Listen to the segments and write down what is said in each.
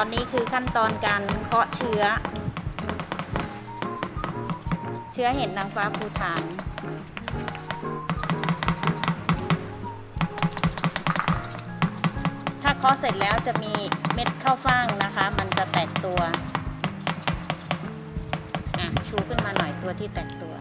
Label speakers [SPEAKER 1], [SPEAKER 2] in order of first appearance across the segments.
[SPEAKER 1] อนนี้คือขั้นตอนการเพาะเชื้อ เชื้อเห็ดนางฟ้าภูฐานถ้าเคาะเสร็จแล้วจะมีเม็ดข้าวฟ่างนะคะ มันจะแตกตัวอะชูขึ้นมาหน่อยตัวที่แตกตัว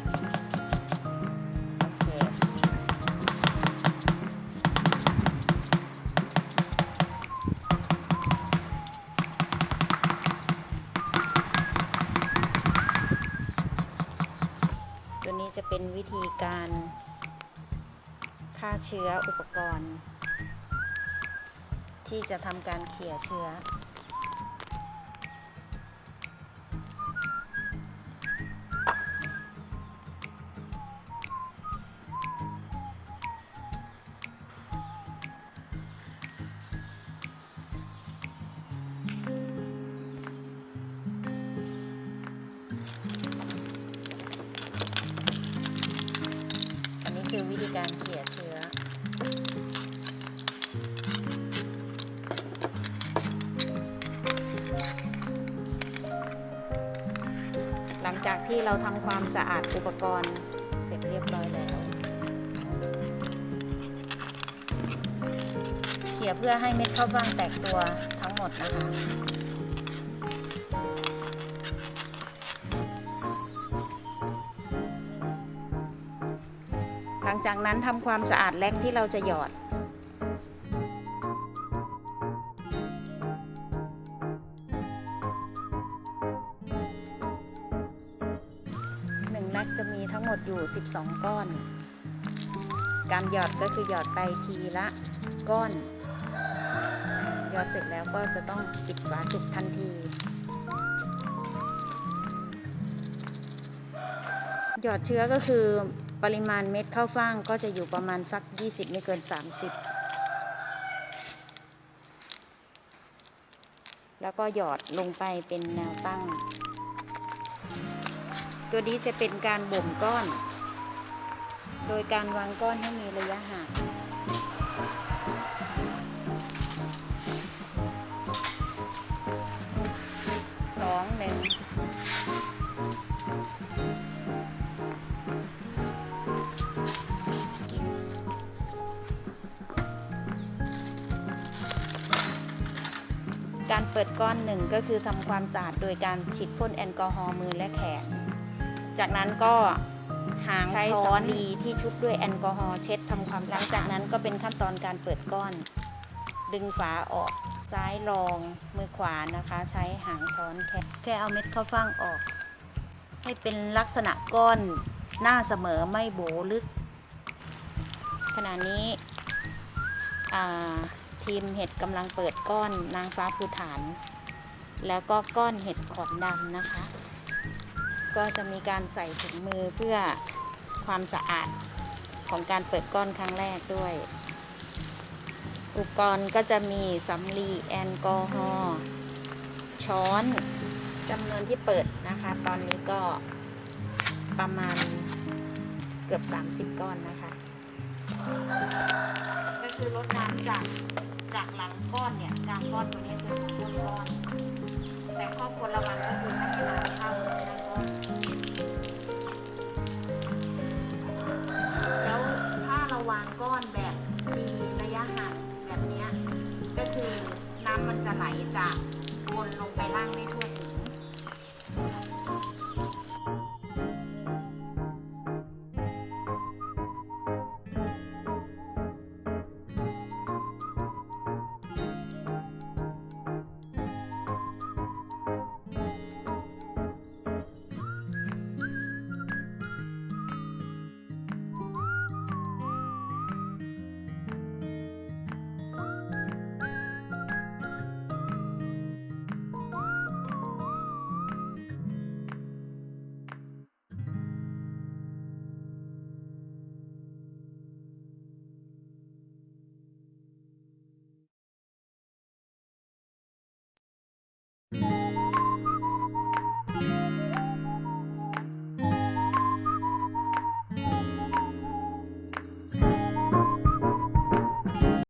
[SPEAKER 1] ตัวนี้จะเป็นวิธีการฆ่าเชื้ออุปกรณ์ ที่จะทำการเขี่ยเชื้อ ที่เราทำความสะอาดอุปกรณ์เสร็จเรียบร้อยแล้วเขี่ยเพื่อให้เม็ดข้าวฟ่างแตกตัวทั้งหมดนะคะหลังจากนั้นทำความสะอาดแล็กที่เราจะหยอด หมดอยู่ 12 ก้อน การหยอดก็คือหยอดไปทีละก้อน หยอดเสร็จแล้วก็จะต้องปิดฝาจุกทันที หยอดเชื้อก็คือปริมาณเม็ดข้าวฟ่างก็จะอยู่ประมาณสัก 20 ไม่เกิน 30 แล้วก็หยอดลงไปเป็นแนวตั้ง ตัวนี้จะเป็นการบ่มก้อน โดยการวางก้อนให้มีระยะห่างสองหนึ่งการเปิดก้อนหนึ่งก็คือทำความสะอาดโดยการฉีดพ่นแอลกอฮอล์มือและแขน จากนั้นก็หางช้อนดีที่ชุบด้วยแอลกอฮอล์เช็ดทำความสะอาดหลังจากนั้นก็เป็นขั้นตอนการเปิดก้อน ดึงฝาออกซ้ายรองมือขวานะคะ ใช้หางช้อนแค่แค่เอาเม็ดข้าวฟ่างออก ให้เป็นลักษณะก้อนหน้าเสมอไม่โบลึก ขณะนี้อ่าทีมเห็ดกำลังเปิดก้อนนางฟ้าภูฐาน แล้วก็ก้อนเห็ดขอนดำนะคะ ก็จะมีการใส่ถุงมือเพื่อความสะอาดของการเปิดก้อนครั้งแรกด้วย อุปกรณ์ก็จะมีสำลีแอลกอฮอล์ช้อนจำนวนที่เปิดนะคะ ตอนนี้ก็ประมาณเกือบ 30 ก้อนนะคะ ก็คือลดน้ำจากจากหลังก้อนเนี่ยจากก้อนตัวนี้จนถึงก้นก้อน แต่ข้อควรระวังก็คือ มันจะไหลจากบนลงไปล่างได้ทั่วถึง